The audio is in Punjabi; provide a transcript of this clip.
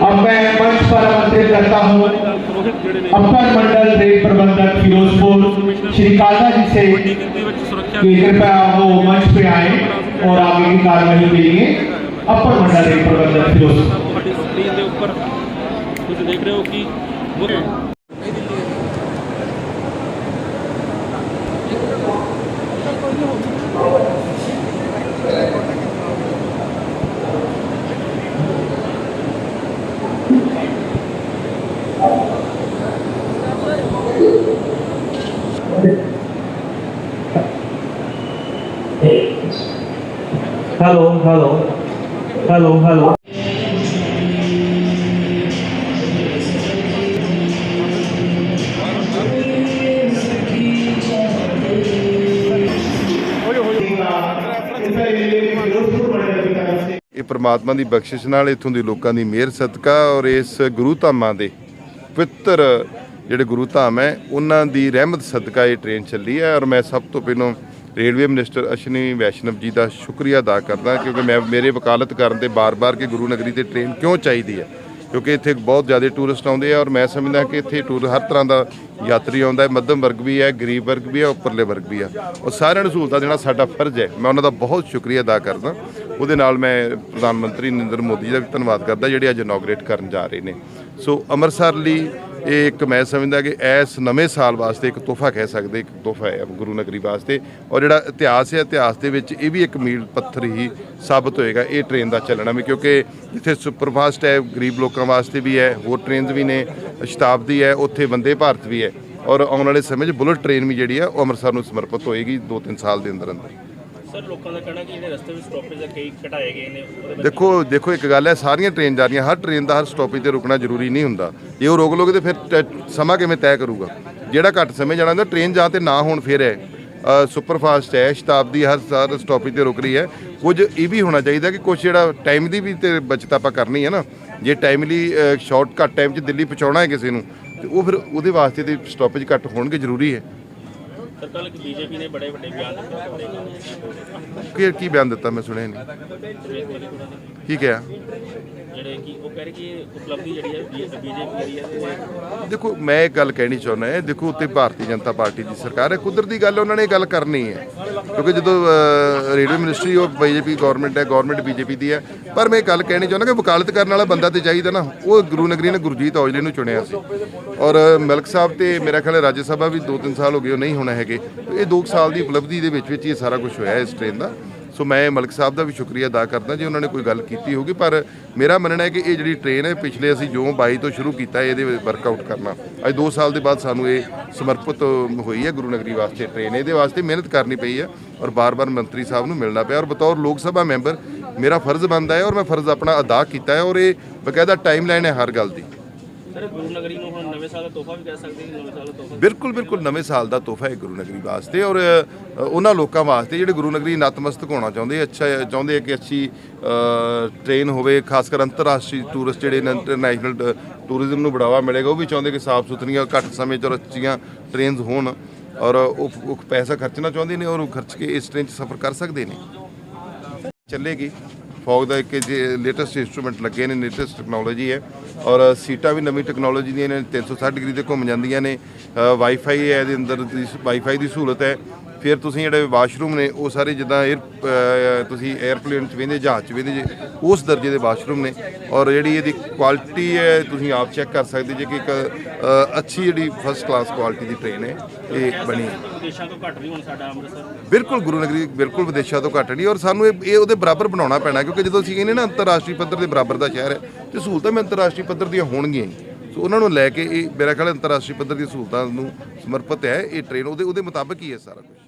अब मैं मंच पर आमंत्रित करता हूँ अपर मंडल रेल प्रबंधक फिरोजपुर श्री काला जी से कृपया वो मंच पे आए और आगे की कार्रवाई के लिए अपर मंडल रेल प्रबंधक फिरोजपुर देख रहे हो कि Hello, hello, hello, hello. ਇਹ ਪ੍ਰਮਾਤਮਾ ਦੀ ਬਖਸ਼ਿਸ਼ ਨਾਲ ਇਥੋਂ ਦੇ ਲੋਕਾਂ ਦੀ ਮਿਹਰ ਸਦਕਾ ਔਰ ਇਸ ਗੁਰੂ ਧਾਮਾਂ ਦੇ ਪਵਿੱਤਰ ਜਿਹੜੇ ਗੁਰੂ ਧਾਮ ਹੈ ਉਹਨਾਂ ਦੀ ਰਹਿਮਤ ਸਦਕਾ ਇਹ ਟ੍ਰੇਨ ਚੱਲੀ ਹੈ ਔਰ ਮੈਂ ਸਭ ਤੋਂ ਪਹਿਲਾਂ ਰੇਲਵੇ ਮਿਨਿਸਟਰ ਅਸ਼ਵਨੀ ਵੈਸ਼ਨਵ ਜੀ ਦਾ ਸ਼ੁਕਰੀਆ ਅਦਾ ਕਰਦਾ ਕਿਉਂਕਿ ਮੈਂ, ਮੇਰੇ ਵਕਾਲਤ ਕਰਨ ਤੇ ਬਾਰ-ਬਾਰ ਕਿ ਗੁਰੂ ਨਗਰੀ ਤੇ ਟ੍ਰੇਨ ਕਿਉਂ ਚਾਹੀਦੀ ਹੈ? ਕਿਉਂਕਿ ਇੱਥੇ ਬਹੁਤ ਜ਼ਿਆਦਾ ਟੂਰਿਸਟ ਆਉਂਦੇ ਆ ਔਰ ਮੈਂ ਸਮਝਦਾ ਕਿ ਇੱਥੇ ਟੂਰ ਹਰ ਤਰ੍ਹਾਂ ਦਾ ਯਾਤਰੀ ਆਉਂਦਾ ਹੈ, ਮੱਧਮ ਵਰਗ ਵੀ ਹੈ, ਗਰੀਬ ਵਰਗ ਵੀ ਹੈ, ਉੱਪਰਲੇ ਵਰਗ ਵੀ ਹੈ। ਉਹ ਸਾਰਿਆਂ ਨੂੰ ਸਹੂਲਤਾਂ ਦੇਣਾ ਸਾਡਾ ਫਰਜ਼ ਹੈ। ਮੈਂ ਉਹਨਾਂ ਦਾ ਬਹੁਤ ਸ਼ੁਕਰੀਆ ਅਦਾ ਕਰਦਾ। ਉਹਦੇ ਨਾਲ ਮੈਂ ਪ੍ਰਧਾਨ ਮੰਤਰੀ ਨਰਿੰਦਰ ਮੋਦੀ ਜੀ ਦਾ ਵੀ ਧੰਨਵਾਦ ਕਰਦਾ ਜਿਹੜੇ ਅੱਜ ਇਨੋਗਰੇਟ ਕਰਨ ਜਾ ਰਹੇ ਨੇ। ਸੋ ਅੰਮ੍ਰਿਤਸਰ ਲਈ ਇਹ ਇੱਕ ਮੈਂ ਸਮਝਦਾ ਕਿ ਇਸ ਨਵੇਂ ਸਾਲ ਵਾਸਤੇ ਇੱਕ ਤੋਹਫਾ ਕਹਿ ਸਕਦੇ, ਇੱਕ ਤੋਹਫਾ ਹੈ ਗੁਰੂ ਨਗਰੀ ਵਾਸਤੇ। ਔਰ ਜਿਹੜਾ ਇਤਿਹਾਸ ਹੈ, ਇਤਿਹਾਸ ਦੇ ਵਿੱਚ ਇਹ ਵੀ ਇੱਕ ਮੀਲ ਪੱਥਰ ਹੀ ਸਾਬਤ ਹੋਏਗਾ ਇਹ ਟ੍ਰੇਨ ਦਾ ਚੱਲਣਾ ਵੀ ਕਿਉਂਕਿ ਜਿੱਥੇ ਸੁਪਰਫਾਸਟ ਹੈ, ਗਰੀਬ ਲੋਕਾਂ ਵਾਸਤੇ ਵੀ ਹੈ, ਹੋਰ ਟ੍ਰੇਨਸ ਵੀ ਨੇ, ਸ਼ਤਾਬਦੀ ਹੈ, ਉੱਥੇ ਵੰਦੇ ਭਾਰਤ ਵੀ ਹੈ। ਔਰ ਆਉਣ ਵਾਲੇ ਸਮੇਂ 'ਚ ਬੁਲਟ ਟ੍ਰੇਨ ਵੀ ਜਿਹੜੀ ਹੈ ਉਹ ਅੰਮ੍ਰਿਤਸਰ ਨੂੰ ਸਮਰਪਿਤ ਹੋਏਗੀ 2-3 ਸਾਲ ਦੇ ਅੰਦਰ ਅੰਦਰ ਸਰ, ਲੋਕਾਂ ਦਾ ਕਹਿਣਾ ਕਿ ਜਿਹੜੇ ਰਸਤੇ ਵਿੱਚ ਸਟਾਪੇਜ ਆ, ਕਈ ਘਟਾਏ ਗਏ ਨੇ, ਉਹਦੇ ਵਿੱਚ ਦੇਖੋ ਦੇਖੋ, ਇੱਕ ਗੱਲ ਹੈ, ਸਾਰੀਆਂ ਟ੍ਰੇਨ ਜਾ ਰਹੀਆਂ, ਹਰ ਟ੍ਰੇਨ ਦਾ ਹਰ ਸਟਾਪੇਜ ਤੇ ਰੁਕਣਾ ਜ਼ਰੂਰੀ ਨਹੀਂ ਹੁੰਦਾ। ਜੇ ਉਹ ਰੋਕ ਲੋਗੇ ਤੇ ਫਿਰ ਟ- ਸਮਾਂ ਕਿਵੇਂ ਤੈਅ ਕਰੂਗਾ? ਜਿਹੜਾ ਘੱਟ ਸਮੇਂ ਜਾਣਾ ਹੁੰਦਾ ਟ੍ਰੇਨ ਜਾਂ ਤੇ ਨਾ ਹੋਣ ਫਿਰ ਹੈ। ਸੁਪਰਫਾਸਟ ਹੈ, ਸ਼ਤਾਬਦੀ ਹਰ ਹਰ ਸਟਾਪੇਜ ਤੇ ਰੁਕ ਰਹੀ ਹੈ। ਕੁਝ ਇਹ ਵੀ ਹੋਣਾ ਚਾਹੀਦਾ ਕਿ ਕੁਝ ਜਿਹੜਾ ਟਾਈਮ ਦੀ ਵੀ ਤੇ ਬਚਤ ਆਪਾਂ ਕਰਨੀ ਹੈ ਨਾ। ਜੇ ਟਾਈਮਲੀ ਸ਼ਾਰਟ ਘੱਟ ਟਾਈਮ 'ਚ ਦਿੱਲੀ ਪਹੁੰਚਾਉਣਾ ਹੈ ਕਿਸੇ ਨੂੰ, ਤੇ ਉਹ ਫਿਰ ਉਹਦੇ ਵਾਸਤੇ ਤੇ ਸਟਾਪੇਜ ਘੱਟ ਹੋਣਗੇ, ਜ਼ਰੂਰੀ ਹੈ। ਸਰ ਕੱਲ ਬੀਜੇਪੀ ਨੇ ਬੜੇ ਵੱਡੇ ਬਿਆਨ ਦਿੱਤੇ ਤੁਹਾਡੇ ਨਾਲ। ਕੀ ਕੀ ਬਿਆਨ ਦਿੱਤਾ? ਮੈਂ ਸੁਣਿਆ ਨਹੀਂ। ਕੀ ਕਿਹਾ? ਜਿਹੜੇ ਕਿ ਉਹ ਕਹਿ ਰਹੇ ਕਿ ਇਹ ਉਪਲਬਧੀ ਜਿਹੜੀ ਹੈ ਬੀਜੇਪੀ ਜਿਹੜੀ ਹੈ ਉਹ ਦੇਖੋ ਮੈਂ ਇੱਕ ਗੱਲ ਕਹਿਣੀ ਚਾਹੁੰਦਾ ਹਾਂ। ਦੇਖੋ ਉੱਤੇ ਭਾਰਤੀ ਜਨਤਾ ਪਾਰਟੀ ਦੀ ਸਰਕਾਰ ਹੈ। ਕੁਦਰਤੀ ਗੱਲ ਉਹਨਾਂ ਨੇ ਇਹ ਗੱਲ ਕਰਨੀ ਹੈ। ਕਿਉਂਕਿ ਜਦੋਂ ਰੇਲਵੇ ਮਿਨਿਸਟਰੀ ਉਹ ਬੀਜੇਪੀ ਗਵਰਨਮੈਂਟ ਹੈ ਗਵਰਨਮੈਂਟ ਬੀਜੇਪੀ ਦੀ ਹੈ। ਪਰ ਮੈਂ ਗੱਲ ਕਹਿਣੀ ਚਾਹੁੰਦਾ ਕਿ ਵਕਾਲਤ ਕਰਨ ਵਾਲਾ ਬੰਦਾ ਤੇ ਚਾਹੀਦਾ ਨਾ। ਉਹ ਗੁਰੂ ਨਗਰੀ ਨੇ ਗੁਰਜੀਤ ਔਜਲੇ ਨੂੰ ਚੁਣਿਆ ਸੀ। ਔਰ ਮਲਕ ਸਾਹਿਬ ਤੇ ਮੇਰਾ ਖਿਆਲ ਹੈ ਰਾਜ ਸਭਾ ਵੀ 2-3 ਸਾਲ ਹੋ ਗਏ ਉਹ ਨਹੀਂ ਹੋਣਾ ਹੈਗੇ ਇਹ 2 ਸਾਲ ਦੀ ਉਪਲਬਧੀ ਦੇ ਵਿੱਚ ਵਿੱਚ ਇਹ ਸਾਰਾ ਕੁਝ ਹੋਇਆ ਇਸ ਟ੍ਰੇਨ ਦਾ। ਸੋ ਮੈਂ ਮਲਕ ਸਾਹਿਬ ਦਾ ਵੀ ਸ਼ੁਕਰੀਆ ਅਦਾ ਕਰਦਾ ਜੇ ਉਹਨਾਂ ਨੇ ਕੋਈ ਗੱਲ ਕੀਤੀ ਹੋਗੀ ਪਰ ਮੇਰਾ ਮੰਨਣਾ ਹੈ ਕਿ ਇਹ ਜਿਹੜੀ ਟ੍ਰੇਨ ਹੈ, ਪਿਛਲੇ ਅਸੀਂ ਜੋ 22 ਤੋਂ ਸ਼ੁਰੂ ਕੀਤਾ, ਇਹਦੇ ਵਰਕਆਊਟ ਕਰਨਾ। ਅੱਜ 2 ਸਾਲ ਦੇ ਬਾਅਦ ਸਾਨੂੰ ਇਹ ਸਮਰਪਿਤ ਹੋਈ ਹੈ ਗੁਰੂ ਨਗਰੀ ਵਾਸਤੇ ਟ੍ਰੇਨ ਇਹਦੇ ਵਾਸਤੇ ਮਿਹਨਤ ਕਰਨੀ ਪਈ ਹੈ ਔਰ ਬਾਰ-ਬਾਰ ਮੰਤਰੀ ਸਾਹਿਬ ਨੂੰ ਮਿਲਣਾ ਪਿਆ। ਔਰ ਬਤੌਰ ਲੋਕ ਸਭਾ ਮੈਂਬਰ ਮੇਰਾ ਫਰਜ਼ ਬਣਦਾ ਹੈ ਔਰ ਮੈਂ ਫਰਜ਼ ਆਪਣਾ ਅਦਾ ਕੀਤਾ ਹੈ ਔਰ ਇਹ ਬਕਾਇਦਾ ਟਾਈਮਲਾਈਨ ਹੈ ਹਰ ਗੱਲ ਦੀ। ਸਰ ਗੁਰੂ ਨਗਰੀ ਨੂੰ ਹੁਣ ਨਵੇਂ ਸਾਲ ਦਾ ਤੋਹਫਾ ਵੀ ਕਹਿ ਸਕਦੇ ਹਾਂ ਨਵੇਂ ਸਾਲ ਦਾ ਤੋਹਫਾ ਬਿਲਕੁਲ ਬਿਲਕੁਲ ਨਵੇਂ ਸਾਲ ਦਾ ਤੋਹਫਾ ਹੈ ਗੁਰੂ ਨਗਰੀ ਵਾਸਤੇ ਔਰ ਉਹਨਾਂ ਲੋਕਾਂ ਵਾਸਤੇ ਜਿਹੜੇ ਗੁਰੂ ਨਗਰੀ ਨਤਮਸਤਕ ਹੋਣਾ ਚਾਹੁੰਦੇ ਅੱਛਾ ਚਾਹੁੰਦੇ ਆ ਕਿ ਅੱਛੀ ਅ, ਟ੍ਰੇਨ ਹੋਵੇ ਖਾਸ ਕਰ ਅੰਤਰਰਾਸ਼ਟਰੀ ਟੂਰਿਸਟ ਜਿਹੜੇ ਨੇ ਇੰਟਰਨੈਸ਼ਨਲ ਟੂਰਿਜ਼ਮ ਨੂੰ ਬੜਾਵਾ ਮਿਲੇਗਾ ਉਹ ਵੀ ਚਾਹੁੰਦੇ ਕਿ ਸਾਫ਼ ਸੁਥਰੀਆਂ ਘੱਟ ਸਮੇਂ 'ਚ ਔਰ ਅੱਛੀਆਂ ਟ੍ਰੇਨਸ ਹੋਣ ਔਰ ਉਹ ਪੈਸਾ ਖਰਚਣਾ ਚਾਹੁੰਦੇ ਨੇ ਔਰ ਉਹ ਖਰਚ ਕੇ ਇਸ ਟ੍ਰੇਨ 'ਚ ਸਫ਼ਰ ਕਰ ਸਕਦੇ ਨੇ। ਚੱਲੇਗੀ। ਫੌਗ ਦਾ ਇੱਕ ਜੇ ਲੇਟੈਸਟ ਇਨਸਟਰੂਮੈਂਟ ਲੱਗੇ ਨੇ ਲੇਟੈਸਟ ਟੈਕਨੋਲੋਜੀ ਹੈ। ਔਰ ਸੀਟਾਂ ਵੀ ਨਵੀਂ ਟੈਕਨੋਲੋਜੀ ਦੀਆਂ ਨੇ 360 ਡਿਗਰੀ ਤੇ ਘੁੰਮ ਜਾਂਦੀਆਂ ਨੇ। ਵਾਈਫਾਈ ਹੈ ਇਹਦੇ ਅੰਦਰ ਦੀ ਵਾਈਫਾਈ ਦੀ ਸਹੂਲਤ ਹੈ। ਫਿਰ ਤੁਸੀਂ ਜਿਹੜੇ ਵਾਸ਼ਰੂਮ ਨੇ ਉਹ ਸਾਰੇ ਜਿੱਦਾਂ 에ਅਰ ਤੁਸੀਂ 에ਅਰਪਲੇਨ 'ਚ ਵੇਂਦੇ ਜਹਾਜ਼ 'ਚ ਵੇਂਦੇ ਜੇ ਉਸ ਦਰਜੇ ਦੇ ਵਾਸ਼ਰੂਮ ਨੇ। ਔਰ ਜਿਹੜੀ ਇਹਦੀ ਕੁਆਲਿਟੀ ਹੈ ਤੁਸੀਂ ਆਪ ਚੈੱਕ ਕਰ ਸਕਦੇ ਜੇ ਕਿ ਇੱਕ ਅੱਛੀ ਜਿਹੜੀ ਫਸਟ ਕਲਾਸ ਕੁਆਲਿਟੀ ਦੀ ਟ੍ਰੇਨ ਹੈ ਇਹ ਬਣੀ ਹੈ। ਵਿਦੇਸ਼ਾਂ ਤੋਂ ਘੱਟ ਨਹੀਂ ਹੁਣ ਸਾਡਾ ਅੰਮ੍ਰਿਤਸਰ। ਬਿਲਕੁਲ ਗੁਰੂ ਨਗਰੀ ਬਿਲਕੁਲ ਵਿਦੇਸ਼ਾਂ ਤੋਂ ਘੱਟ ਨਹੀਂ। ਔਰ ਸਾਨੂੰ ਇਹ ਇਹ ਉਹਦੇ ਬਰਾਬਰ ਬਣਾਉਣਾ ਪੈਣਾ ਕਿਉਂਕਿ ਜਦੋਂ ਅਸੀਂ ਕਹਿੰਦੇ ਨਾ ਅੰਤਰਰਾਸ਼ਟਰੀ ਪੱਧਰ ਦੇ ਬਰਾਬਰ ਦਾ ਸ਼ਹਿਰ ਹੈ ਤੇ ਸਹੂਲਤਾਂ ਵੀ ਅੰਤਰਰਾਸ਼ਟਰੀ ਪੱਧਰ ਦੀਆਂ ਹੋਣਗੀਆਂ ਸੋ ਉਹਨਾਂ ਨੂੰ ਲੈ ਕੇ ਇਹ ਮੇਰਾ ਖਿਆਲ ਅੰਤਰਰਾਸ਼ਟਰੀ ਪੱਧਰ ਦੀਆਂ ਸਹੂਲਤਾਂ ਨੂੰ ਸਮਰਪਿਤ ਹੈ ਇਹ ਟ੍ਰੇਨ ਉਹਦੇ ਉਹਦੇ ਮੁਤਾਬਕ ਹੀ ਹੈ ਸਾਰਾ ਕੁਝ